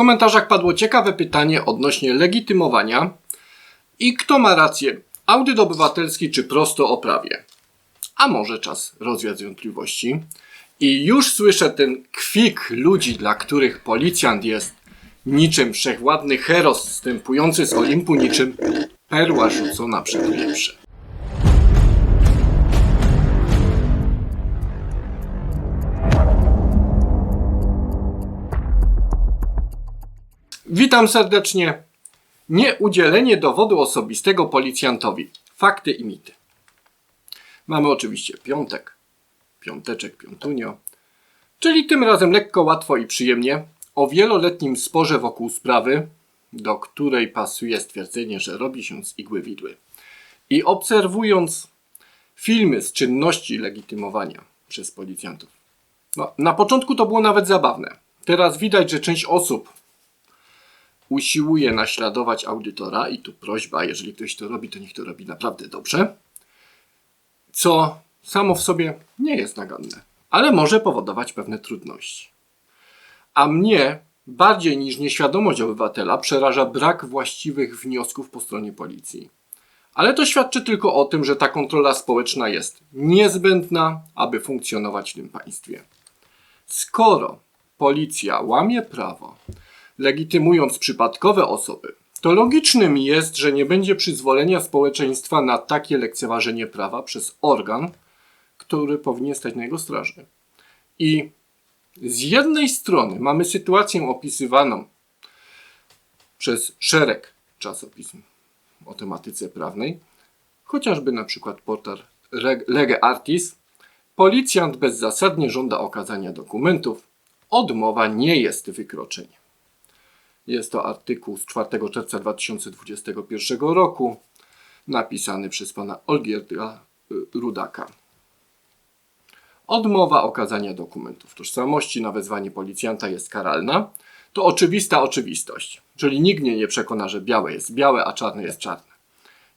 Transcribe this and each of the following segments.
komentarzach padło ciekawe pytanie odnośnie legitymowania i kto ma rację, audyt obywatelski czy prosto o prawie. A może czas rozwiać wątpliwości. I już słyszę ten kwik ludzi, dla których policjant jest niczym wszechwładny heros wstępujący z Olimpu, niczym perła rzucona przed wieprze. Witam serdecznie. Nieudzielenie dowodu osobistego policjantowi. Fakty i mity. Mamy oczywiście piątek, piąteczek, piątunio, czyli tym razem lekko, łatwo i przyjemnie o wieloletnim sporze wokół sprawy, do której pasuje stwierdzenie, że robi się z igły widły. I obserwując filmy z czynności legitymowania przez policjantów, no, na początku to było nawet zabawne. Teraz widać, że część osób usiłuje naśladować audytora i tu prośba, jeżeli ktoś to robi, to niech to robi naprawdę dobrze, co samo w sobie nie jest naganne, ale może powodować pewne trudności. A mnie bardziej niż nieświadomość obywatela przeraża brak właściwych wniosków po stronie policji. Ale to świadczy tylko o tym, że ta kontrola społeczna jest niezbędna, aby funkcjonować w tym państwie. Skoro policja łamie prawo, legitymując przypadkowe osoby, to logicznym jest, że nie będzie przyzwolenia społeczeństwa na takie lekceważenie prawa przez organ, który powinien stać na jego straży. I z jednej strony mamy sytuację opisywaną przez szereg czasopism o tematyce prawnej, chociażby na przykład portal Lege Artis, policjant bezzasadnie żąda okazania dokumentów, odmowa nie jest wykroczeniem. Jest to artykuł z 4 czerwca 2021 roku, napisany przez pana Olgierda y, Rudaka. Odmowa okazania dokumentów tożsamości na wezwanie policjanta jest karalna. To oczywista oczywistość, czyli nikt mnie nie przekona, że białe jest białe, a czarne jest czarne,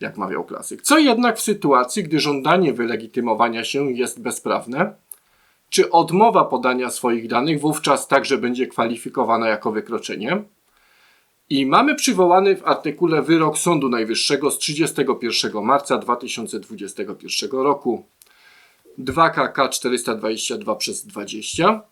jak mawiał klasyk. Co jednak w sytuacji, gdy żądanie wylegitymowania się jest bezprawne, czy odmowa podania swoich danych wówczas także będzie kwalifikowana jako wykroczenie? I mamy przywołany w artykule wyrok Sądu Najwyższego z 31 marca 2021 roku 2KK 422 przez 20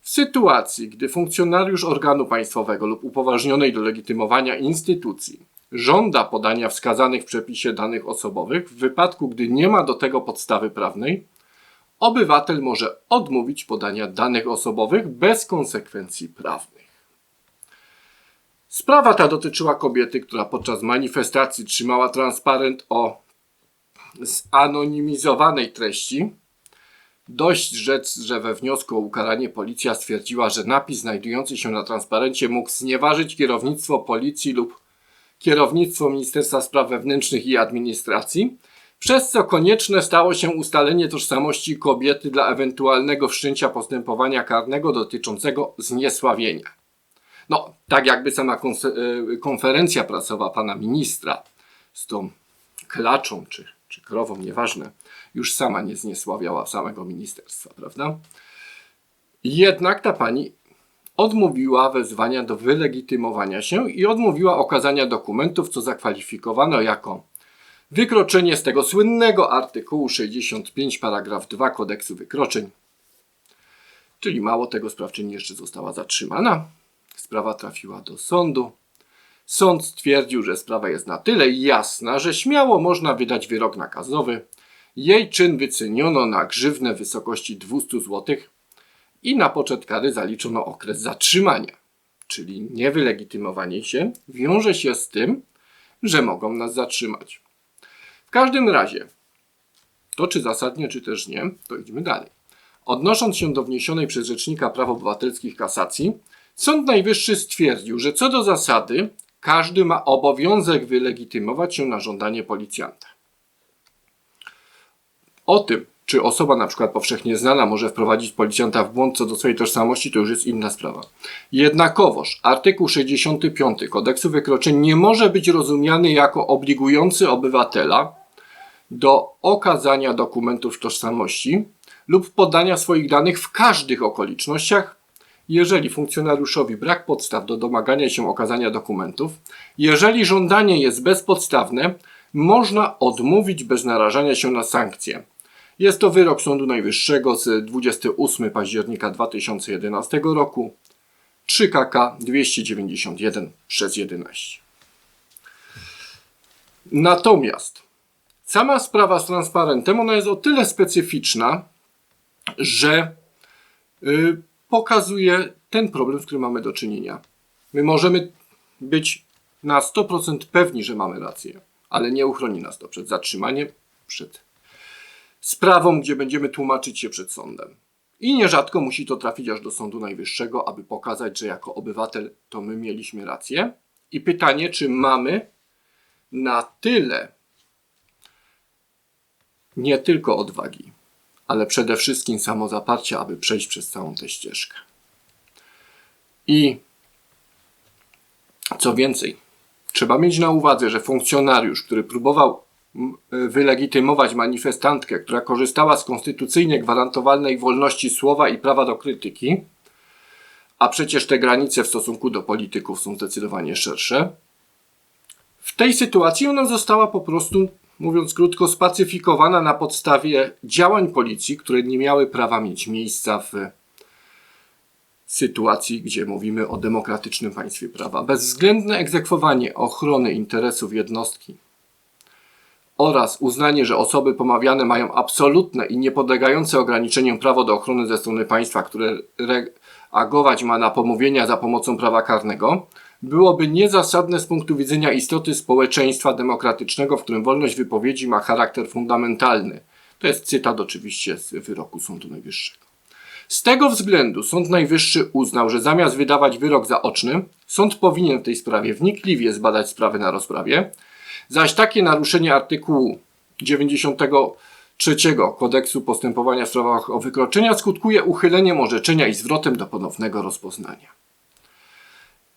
w sytuacji, gdy funkcjonariusz organu państwowego lub upoważnionej do legitymowania instytucji żąda podania wskazanych w przepisie danych osobowych, w wypadku gdy nie ma do tego podstawy prawnej, obywatel może odmówić podania danych osobowych bez konsekwencji prawnych. Sprawa ta dotyczyła kobiety, która podczas manifestacji trzymała transparent o zanonimizowanej treści. Dość rzec, że we wniosku o ukaranie policja stwierdziła, że napis znajdujący się na transparencie mógł znieważyć kierownictwo policji lub kierownictwo Ministerstwa Spraw Wewnętrznych i Administracji, przez co konieczne stało się ustalenie tożsamości kobiety dla ewentualnego wszczęcia postępowania karnego dotyczącego zniesławienia. No, tak jakby sama y, konferencja prasowa pana ministra z tą klaczą czy, czy krową, nieważne, już sama nie zniesławiała samego ministerstwa, prawda? Jednak ta pani odmówiła wezwania do wylegitymowania się i odmówiła okazania dokumentów, co zakwalifikowano jako wykroczenie z tego słynnego artykułu 65 paragraf 2 kodeksu wykroczeń. Czyli mało tego, sprawczyni jeszcze została zatrzymana. Sprawa trafiła do sądu. Sąd stwierdził, że sprawa jest na tyle jasna, że śmiało można wydać wyrok nakazowy. Jej czyn wyceniono na grzywnę w wysokości 200 zł i na poczet kary zaliczono okres zatrzymania. Czyli niewylegitymowanie się wiąże się z tym, że mogą nas zatrzymać. W każdym razie, to czy zasadnie, czy też nie, to idźmy dalej. Odnosząc się do wniesionej przez Rzecznika Praw Obywatelskich kasacji, Sąd Najwyższy stwierdził, że co do zasady każdy ma obowiązek wylegitymować się na żądanie policjanta. O tym, czy osoba na przykład powszechnie znana może wprowadzić policjanta w błąd co do swojej tożsamości, to już jest inna sprawa. Jednakowoż artykuł 65 kodeksu wykroczeń nie może być rozumiany jako obligujący obywatela do okazania dokumentów tożsamości lub podania swoich danych w każdych okolicznościach, jeżeli funkcjonariuszowi brak podstaw do domagania się okazania dokumentów, jeżeli żądanie jest bezpodstawne, można odmówić bez narażania się na sankcje. Jest to wyrok Sądu Najwyższego z 28 października 2011 roku 3 KK 291 przez 11. Natomiast sama sprawa z transparentem, ona jest o tyle specyficzna, że y, pokazuje ten problem, z którym mamy do czynienia. My możemy być na 100% pewni, że mamy rację, ale nie uchroni nas to przed zatrzymaniem, przed sprawą, gdzie będziemy tłumaczyć się przed sądem. I nierzadko musi to trafić aż do Sądu Najwyższego, aby pokazać, że jako obywatel to my mieliśmy rację. I pytanie, czy mamy na tyle nie tylko odwagi, ale przede wszystkim samozaparcia, aby przejść przez całą tę ścieżkę. I co więcej, trzeba mieć na uwadze, że funkcjonariusz, który próbował m, wylegitymować manifestantkę, która korzystała z konstytucyjnie gwarantowanej wolności słowa i prawa do krytyki, a przecież te granice w stosunku do polityków są zdecydowanie szersze, w tej sytuacji ona została po prostu, mówiąc krótko, spacyfikowana na podstawie działań policji, które nie miały prawa mieć miejsca w sytuacji, gdzie mówimy o demokratycznym państwie prawa. Bezwzględne egzekwowanie ochrony interesów jednostki oraz uznanie, że osoby pomawiane mają absolutne i niepodlegające ograniczeniom prawo do ochrony ze strony państwa, które reagować ma na pomówienia za pomocą prawa karnego, byłoby niezasadne z punktu widzenia istoty społeczeństwa demokratycznego, w którym wolność wypowiedzi ma charakter fundamentalny. To jest cytat oczywiście z wyroku Sądu Najwyższego. Z tego względu Sąd Najwyższy uznał, że zamiast wydawać wyrok zaoczny, sąd powinien w tej sprawie wnikliwie zbadać sprawę na rozprawie, zaś takie naruszenie artykułu 93 Kodeksu Postępowania w sprawach o wykroczenia skutkuje uchyleniem orzeczenia i zwrotem do ponownego rozpoznania.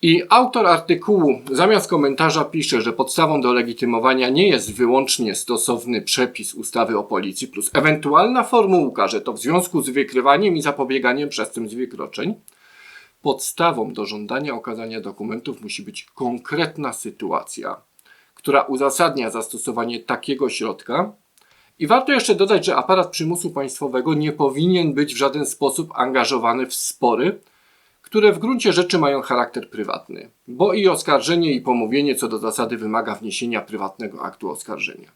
I autor artykułu zamiast komentarza pisze, że podstawą do legitymowania nie jest wyłącznie stosowny przepis ustawy o policji plus ewentualna formułka, że to w związku z wykrywaniem i zapobieganiem przestępstw wykroczeń. Podstawą do żądania okazania dokumentów musi być konkretna sytuacja, która uzasadnia zastosowanie takiego środka. I warto jeszcze dodać, że aparat przymusu państwowego nie powinien być w żaden sposób angażowany w spory, które w gruncie rzeczy mają charakter prywatny, bo i oskarżenie i pomówienie co do zasady wymaga wniesienia prywatnego aktu oskarżenia.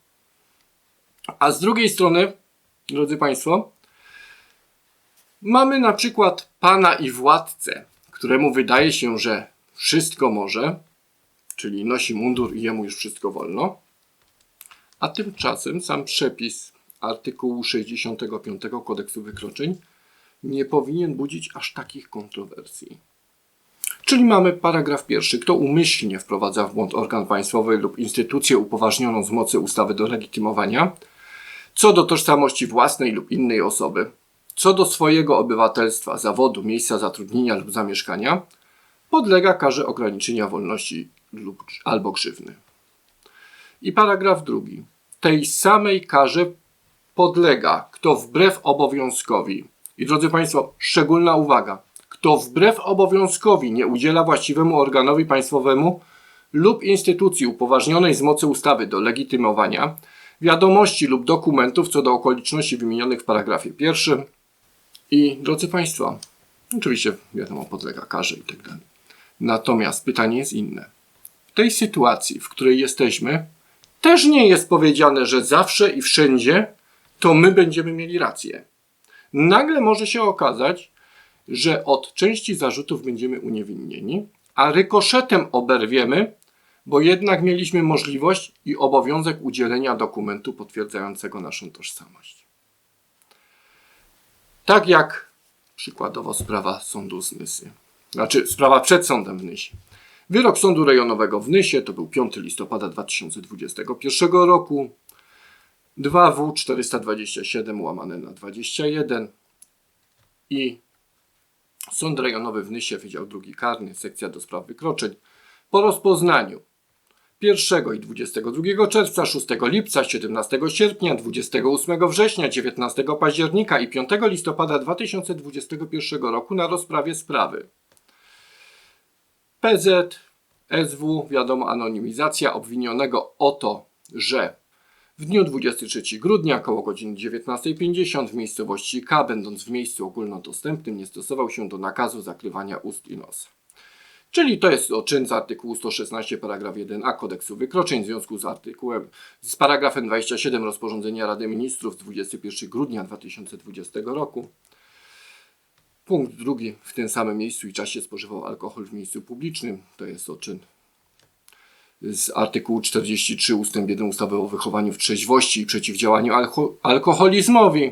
A z drugiej strony, drodzy Państwo, mamy na przykład pana i władcę, któremu wydaje się, że wszystko może, czyli nosi mundur i jemu już wszystko wolno, a tymczasem sam przepis artykułu 65 kodeksu wykroczeń nie powinien budzić aż takich kontrowersji. Czyli mamy paragraf pierwszy. Kto umyślnie wprowadza w błąd organ państwowy lub instytucję upoważnioną z mocy ustawy do legitymowania, co do tożsamości własnej lub innej osoby, co do swojego obywatelstwa, zawodu, miejsca zatrudnienia lub zamieszkania, podlega karze ograniczenia wolności lub albo grzywny. I paragraf drugi. Tej samej karze podlega, kto wbrew obowiązkowi i drodzy Państwo, szczególna uwaga. Kto wbrew obowiązkowi nie udziela właściwemu organowi państwowemu lub instytucji upoważnionej z mocy ustawy do legitymowania wiadomości lub dokumentów co do okoliczności wymienionych w paragrafie pierwszym i drodzy Państwo, oczywiście wiadomo podlega karze i tak dalej. Natomiast pytanie jest inne. W tej sytuacji, w której jesteśmy, też nie jest powiedziane, że zawsze i wszędzie to my będziemy mieli rację nagle może się okazać, że od części zarzutów będziemy uniewinnieni, a rykoszetem oberwiemy, bo jednak mieliśmy możliwość i obowiązek udzielenia dokumentu potwierdzającego naszą tożsamość. Tak jak przykładowo sprawa sądu z Nysy, znaczy sprawa przed sądem w Nysie. Wyrok Sądu Rejonowego w Nysie to był 5 listopada 2021 roku. 2W 427 łamane na 21 i Sąd Rejonowy w Nysie, Wydział Drugi Karny, Sekcja do Spraw Wykroczeń, po rozpoznaniu 1 i 22 czerwca, 6 lipca, 17 sierpnia, 28 września, 19 października i 5 listopada 2021 roku na rozprawie sprawy. PZ, SW, wiadomo, anonimizacja obwinionego o to, że w dniu 23 grudnia koło godziny 19.50 w miejscowości K, będąc w miejscu ogólnodostępnym, nie stosował się do nakazu zakrywania ust i nosa. Czyli to jest czyn z artykułu 116 paragraf 1a kodeksu wykroczeń w związku z artykułem z paragrafem 27 rozporządzenia Rady Ministrów z 21 grudnia 2020 roku. Punkt drugi. W tym samym miejscu i czasie spożywał alkohol w miejscu publicznym. To jest o czyn z artykułu 43 ust. 1 ustawy o wychowaniu w trzeźwości i przeciwdziałaniu alko- alkoholizmowi.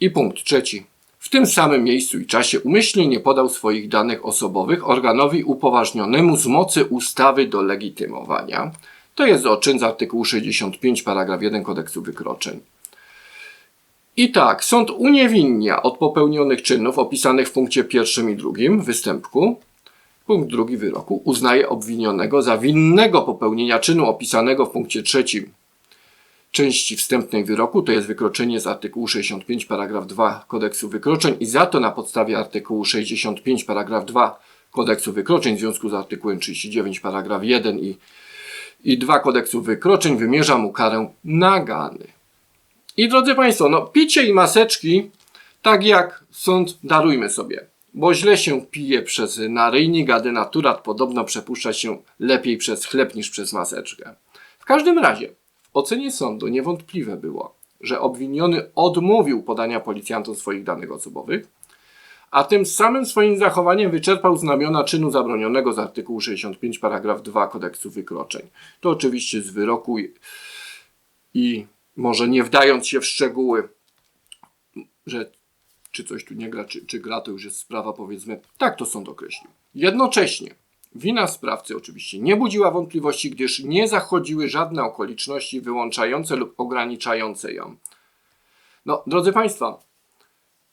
I punkt trzeci. W tym samym miejscu i czasie umyślnie nie podał swoich danych osobowych organowi upoważnionemu z mocy ustawy do legitymowania. To jest o czyn z artykułu 65 paragraf 1 kodeksu wykroczeń. I tak, sąd uniewinnia od popełnionych czynów opisanych w punkcie pierwszym i drugim występku Punkt drugi wyroku uznaje obwinionego za winnego popełnienia czynu opisanego w punkcie trzecim części wstępnej wyroku, to jest wykroczenie z artykułu 65 paragraf 2 kodeksu wykroczeń i za to na podstawie artykułu 65 paragraf 2 kodeksu wykroczeń w związku z artykułem 39 paragraf 1 i, i 2 kodeksu wykroczeń wymierza mu karę nagany. I drodzy Państwo, no picie i maseczki, tak jak sąd, darujmy sobie, bo źle się pije przez naryjnik, a denaturat podobno przepuszcza się lepiej przez chleb niż przez maseczkę. W każdym razie, w ocenie sądu niewątpliwe było, że obwiniony odmówił podania policjantom swoich danych osobowych, a tym samym swoim zachowaniem wyczerpał znamiona czynu zabronionego z artykułu 65 paragraf 2 kodeksu wykroczeń. To oczywiście z wyroku i, i może nie wdając się w szczegóły, że czy coś tu nie gra, czy, czy gra, to już jest sprawa, powiedzmy, tak to sąd określił. Jednocześnie wina sprawcy oczywiście nie budziła wątpliwości, gdyż nie zachodziły żadne okoliczności wyłączające lub ograniczające ją. No, drodzy Państwo,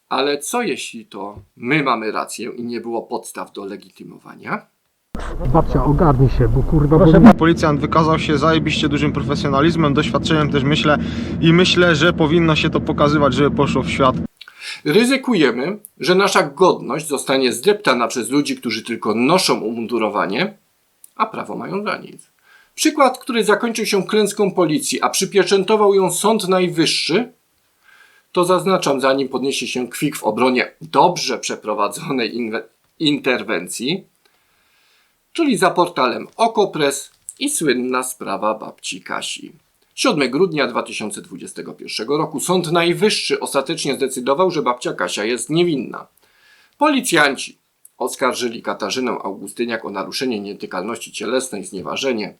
ale co jeśli to my mamy rację i nie było podstaw do legitymowania? Babcia, ogarnij się, bo kurwa, Proszę bo... Policjant wykazał się zajebiście dużym profesjonalizmem, doświadczeniem też myślę i myślę, że powinno się to pokazywać, żeby poszło w świat. Ryzykujemy, że nasza godność zostanie zdeptana przez ludzi, którzy tylko noszą umundurowanie, a prawo mają dla nic. Przykład, który zakończył się klęską policji, a przypieczętował ją Sąd Najwyższy, to zaznaczam, zanim podniesie się kwik w obronie dobrze przeprowadzonej interwencji, czyli za portalem Okopres i słynna sprawa babci Kasi. 7 grudnia 2021 roku Sąd Najwyższy ostatecznie zdecydował, że babcia Kasia jest niewinna. Policjanci oskarżyli Katarzynę Augustyniak o naruszenie nietykalności cielesnej, znieważenie.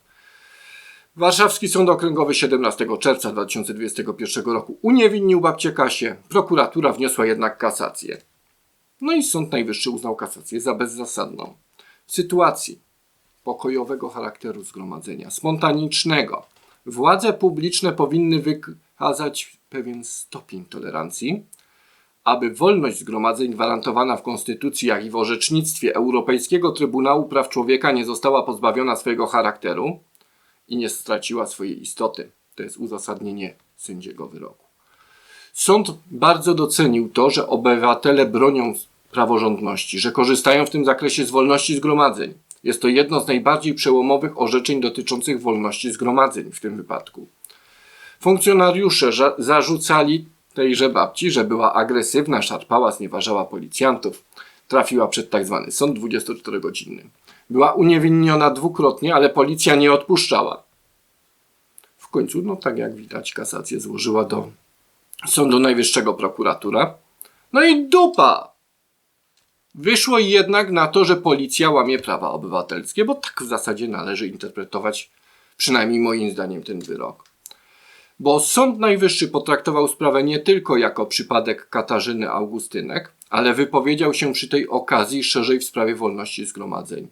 Warszawski Sąd Okręgowy 17 czerwca 2021 roku uniewinnił babcię Kasię. Prokuratura wniosła jednak kasację. No i Sąd Najwyższy uznał kasację za bezzasadną. W sytuacji pokojowego charakteru zgromadzenia, spontanicznego, władze publiczne powinny wykazać pewien stopień tolerancji, aby wolność zgromadzeń gwarantowana w Konstytucji, jak i w orzecznictwie Europejskiego Trybunału Praw Człowieka nie została pozbawiona swojego charakteru i nie straciła swojej istoty. To jest uzasadnienie sędziego wyroku. Sąd bardzo docenił to, że obywatele bronią praworządności, że korzystają w tym zakresie z wolności zgromadzeń. Jest to jedno z najbardziej przełomowych orzeczeń dotyczących wolności zgromadzeń w tym wypadku. Funkcjonariusze zarzucali tejże babci, że była agresywna, szarpała, znieważała policjantów. Trafiła przed tak zwany sąd 24-godzinny. Była uniewinniona dwukrotnie, ale policja nie odpuszczała. W końcu, no tak jak widać, kasację złożyła do Sądu Najwyższego prokuratura. No i dupa! Wyszło jednak na to, że policja łamie prawa obywatelskie, bo tak w zasadzie należy interpretować, przynajmniej moim zdaniem, ten wyrok. Bo Sąd Najwyższy potraktował sprawę nie tylko jako przypadek Katarzyny Augustynek, ale wypowiedział się przy tej okazji szerzej w sprawie wolności zgromadzeń.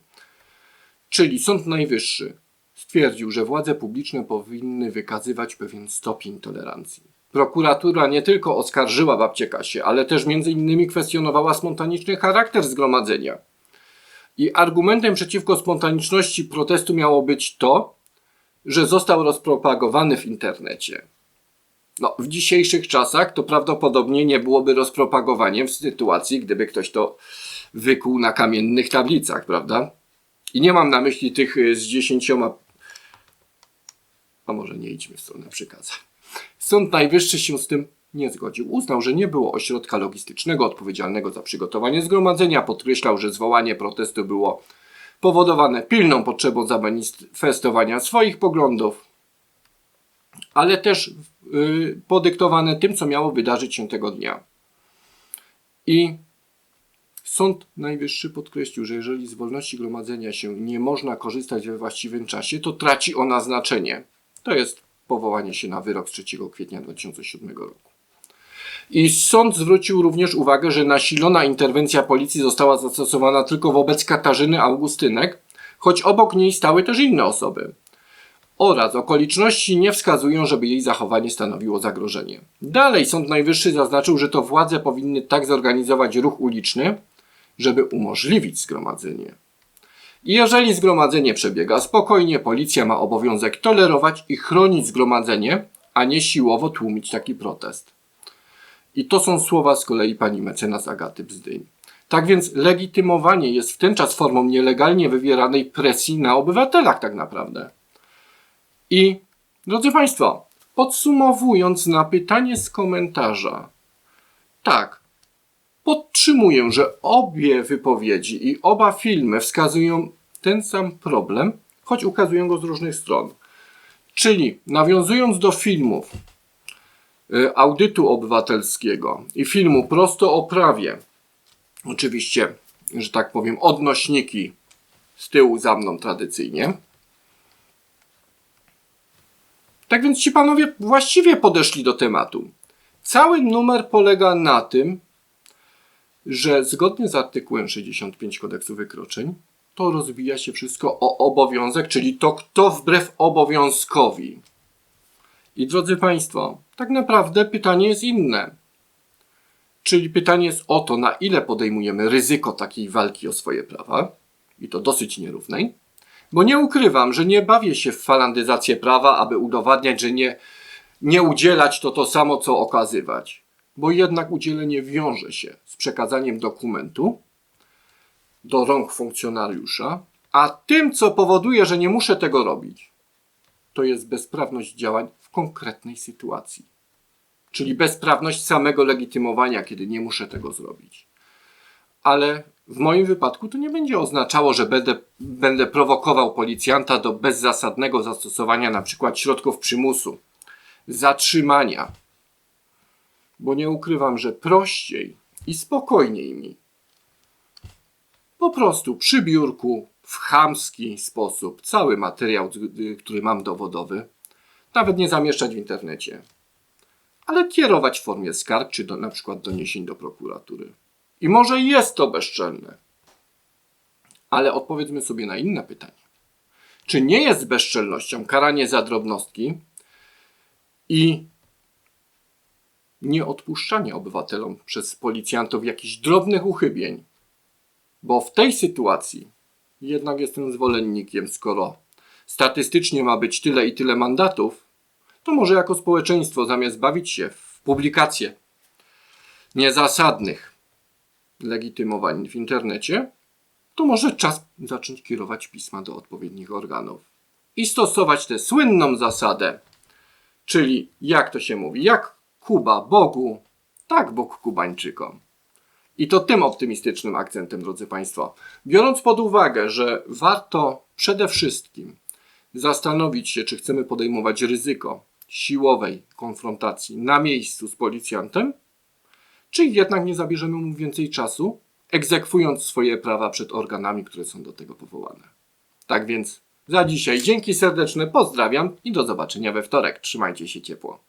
Czyli Sąd Najwyższy stwierdził, że władze publiczne powinny wykazywać pewien stopień tolerancji. Prokuratura nie tylko oskarżyła babcię Kasię, ale też między innymi kwestionowała spontaniczny charakter zgromadzenia. I argumentem przeciwko spontaniczności protestu miało być to, że został rozpropagowany w internecie. No, w dzisiejszych czasach to prawdopodobnie nie byłoby rozpropagowaniem w sytuacji, gdyby ktoś to wykuł na kamiennych tablicach, prawda? I nie mam na myśli tych y, z dziesięcioma. A może nie idźmy w stronę przekaza. Sąd Najwyższy się z tym nie zgodził. Uznał, że nie było ośrodka logistycznego odpowiedzialnego za przygotowanie zgromadzenia. Podkreślał, że zwołanie protestu było powodowane pilną potrzebą zamanifestowania swoich poglądów, ale też yy, podyktowane tym, co miało wydarzyć się tego dnia. I Sąd Najwyższy podkreślił, że jeżeli z wolności gromadzenia się nie można korzystać we właściwym czasie, to traci ona znaczenie. To jest powołanie się na wyrok z 3 kwietnia 2007 roku. I sąd zwrócił również uwagę, że nasilona interwencja policji została zastosowana tylko wobec Katarzyny Augustynek, choć obok niej stały też inne osoby. Oraz okoliczności nie wskazują, żeby jej zachowanie stanowiło zagrożenie. Dalej Sąd Najwyższy zaznaczył, że to władze powinny tak zorganizować ruch uliczny, żeby umożliwić zgromadzenie. Jeżeli zgromadzenie przebiega spokojnie, policja ma obowiązek tolerować i chronić zgromadzenie, a nie siłowo tłumić taki protest. I to są słowa z kolei pani mecenas Agaty Bzdyń. Tak więc legitymowanie jest w ten czas formą nielegalnie wywieranej presji na obywatelach tak naprawdę. I drodzy Państwo, podsumowując na pytanie z komentarza, tak, podtrzymuję, że obie wypowiedzi i oba filmy wskazują ten sam problem, choć ukazują go z różnych stron. Czyli nawiązując do filmów y, audytu obywatelskiego i filmu Prosto o prawie, oczywiście, że tak powiem, odnośniki z tyłu za mną tradycyjnie. Tak więc ci panowie właściwie podeszli do tematu. Cały numer polega na tym, że zgodnie z artykułem 65 kodeksu wykroczeń to rozbija się wszystko o obowiązek, czyli to kto wbrew obowiązkowi. I drodzy Państwo, tak naprawdę pytanie jest inne. Czyli pytanie jest o to, na ile podejmujemy ryzyko takiej walki o swoje prawa, i to dosyć nierównej, bo nie ukrywam, że nie bawię się w falandyzację prawa, aby udowadniać, że nie, nie udzielać to to samo, co okazywać. Bo jednak udzielenie wiąże się z przekazaniem dokumentu do rąk funkcjonariusza, a tym, co powoduje, że nie muszę tego robić, to jest bezprawność działań w konkretnej sytuacji. Czyli bezprawność samego legitymowania, kiedy nie muszę tego zrobić. Ale w moim wypadku to nie będzie oznaczało, że będę, będę prowokował policjanta do bezzasadnego zastosowania na przykład środków przymusu, zatrzymania. Bo nie ukrywam, że prościej i spokojniej mi po prostu przy biurku w chamski sposób cały materiał, który mam dowodowy, nawet nie zamieszczać w internecie, ale kierować w formie skarg czy do, na przykład doniesień do prokuratury. I może jest to bezczelne, ale odpowiedzmy sobie na inne pytanie. Czy nie jest bezczelnością karanie za drobnostki i nieodpuszczanie obywatelom przez policjantów jakichś drobnych uchybień? Bo w tej sytuacji jednak jestem zwolennikiem, skoro statystycznie ma być tyle i tyle mandatów, to może jako społeczeństwo zamiast bawić się w publikacje niezasadnych legitymowań w internecie, to może czas zacząć kierować pisma do odpowiednich organów i stosować tę słynną zasadę, czyli jak to się mówi, jak Kuba Bogu, tak Bóg Kubańczykom. I to tym optymistycznym akcentem, drodzy Państwo, biorąc pod uwagę, że warto przede wszystkim zastanowić się, czy chcemy podejmować ryzyko siłowej konfrontacji na miejscu z policjantem, czy jednak nie zabierzemy mu więcej czasu, egzekwując swoje prawa przed organami, które są do tego powołane. Tak więc za dzisiaj dzięki serdeczne, pozdrawiam i do zobaczenia we wtorek. Trzymajcie się ciepło.